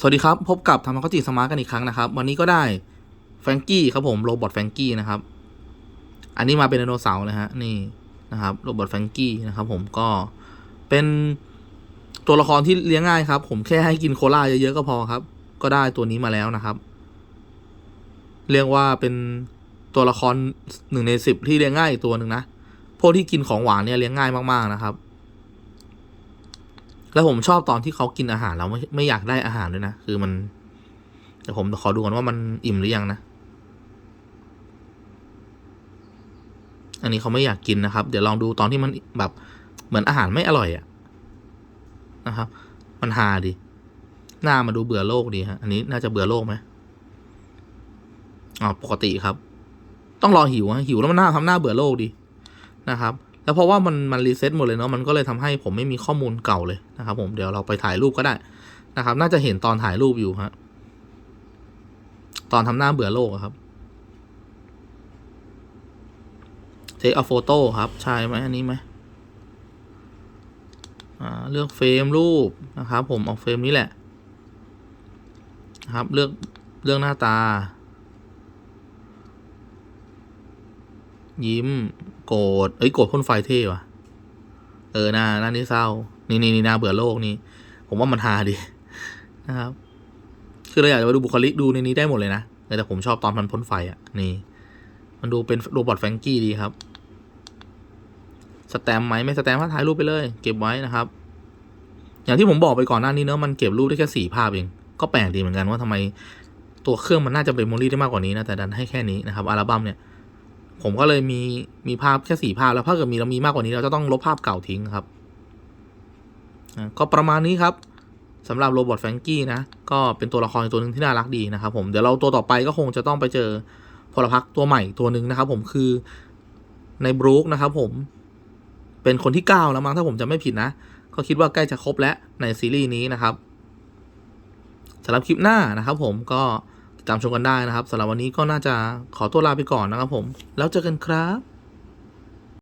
สวัสดีครับ พบกับธรรมกจิสมาร์ทกันอีกครั้งนะครับ วันนี้ก็ได้แฟงกี้ครับผมโรบอทแฟงกี้นะครับ อันนี้มาเป็นไดโนเสาร์เลยฮะนี่นะครับโรบอทแฟงกี้นะครับผมก็เป็นตัวละครที่เลี้ยงง่ายครับ ผมแค่ให้กินโคลาเยอะๆก็พอครับ ก็ได้ตัวนี้มาแล้วนะครับ เรียกว่าเป็นตัวละครหนึ่งในสิบที่เลี้ยงง่ายอีกตัวหนึ่งนะพวกที่กินของหวานเนี่ยเลี้ยงง่ายมากๆนะครับ แล้วผมชอบตอนที่เขากินอาหารแล้วไม่ไม่อยากได้อาหารด้วยนะ คือมันแต่ผมขอดูก่อนว่ามันอิ่มหรือยังนะ อันนี้เขาไม่อยากกินนะครับ เดี๋ยวลองดูตอนที่มันแบบเหมือนอาหารไม่อร่อยอะนะครับ มันฮาดี หน้ามาดูเบื่อโลกดีฮะ อันนี้น่าจะเบื่อโลกไหมอ๋อปกติครับ ต้องรอหิวฮะหิวแล้วมันหน้าทำหน้าเบื่อโลกดีนะครับ แล้วเพราะว่ามันมันรีเซ็ตหมดเลยเนาะมันก็เลยทำให้ผมไม่มีข้อมูลเก่าเลยนะครับ ผมเดี๋ยวเราไปถ่ายรูปก็ได้นะครับ น่าจะเห็นตอนถ่ายรูปอยู่ฮะตอนทำหน้าเบื่อโลกครับเทคเอาโฟโต้ครับ ใช่ไหมอันนี้ไหมอ่าเลือกเฟรมรูปนะครับ ผมเอาเฟรมนี้แหละนะครับเลือกเลือกหน้าตา ยิ้ม โกรธเอ้ยโกรธพ่นไฟเท่ว่ะ เออหน้าหน้านี่เศร้า นี่นี่นี่หน้าเบื่อโลกนี่ ผมว่ามันฮาดีนะครับ คือเราอยากจะมาดูบุคลิกดูในนี้ได้หมดเลยนะแต่ผมชอบตอนมันพ่นไฟอะ นี่ มันดูเป็นโรบอทแฟรงกี้ดีครับ สแตมไหมไม่สแตมป์ก็ถ่ายรูปไปเลย เก็บไว้นะครับ อย่างที่ผมบอกไปก่อนหน้านี้เนอะมันเก็บรูปได้แค่สี่ภาพเอง ก็แปลกดีเหมือนกันว่าทำไมตัวเครื่องมันน่าจะเป็นโมลี่ได้มากกว่านี้นะ แต่ดันให้แค่นี้นะครับ อัลบั้มเนี่ย ผมก็เลยมีมีภาพแค่สี่ภาพ แล้วถ้าเกิดมีเรามีมากกว่านี้เราจะต้องลบภาพเก่าทิ้งครับอะก็ประมาณนี้ครับสำหรับโรบอทแฟรงกี้นะ ก็เป็นตัวละครตัวหนึ่งที่น่ารักดีนะครับผมเดี๋ยวเราตัวต่อไปก็คงจะต้องไปเจอพลพรรคตัวใหม่ตัวหนึ่งนะครับ ผมคือในบรูคนะครับผมเป็นคนที่เก้าแล้วมั้งถ้าผมจะไม่ผิดนะ ก็คิดว่าใกล้จะครบแล้วในซีรีส์นี้นะครับสำหรับคลิปหน้านะครับผมก็ ตามชมกันได้นะครับสำหรับวันนี้ก็น่าจะขอตัวลาไปก่อนนะครับผม แล้วเจอกันครับ